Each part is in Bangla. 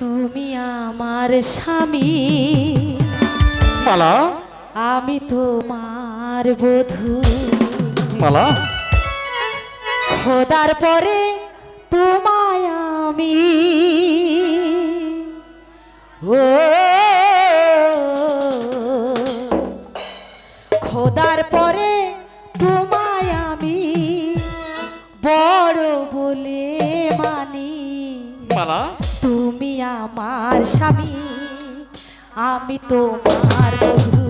তুমি আমার স্বামী। মালা? আমি তোমার বধূ। মালা? খোদার পরে তোমায় আমি। ও খোদার পরে তোমায় আমি। বড় বলে মানি। মালা? তোমার স্বামী আমি তোমার বন্ধু।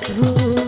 get.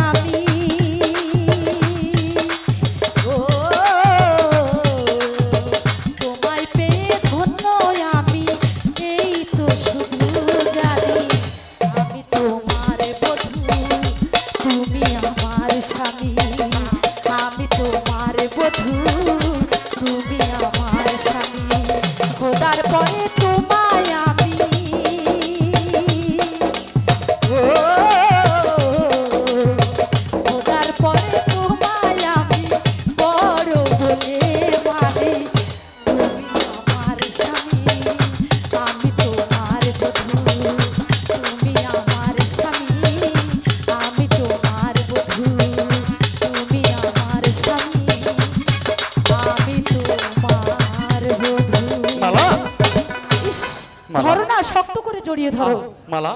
আমি আমার স্বামী আমি তোমার বধূ। জড়িয়ে ধরো মালা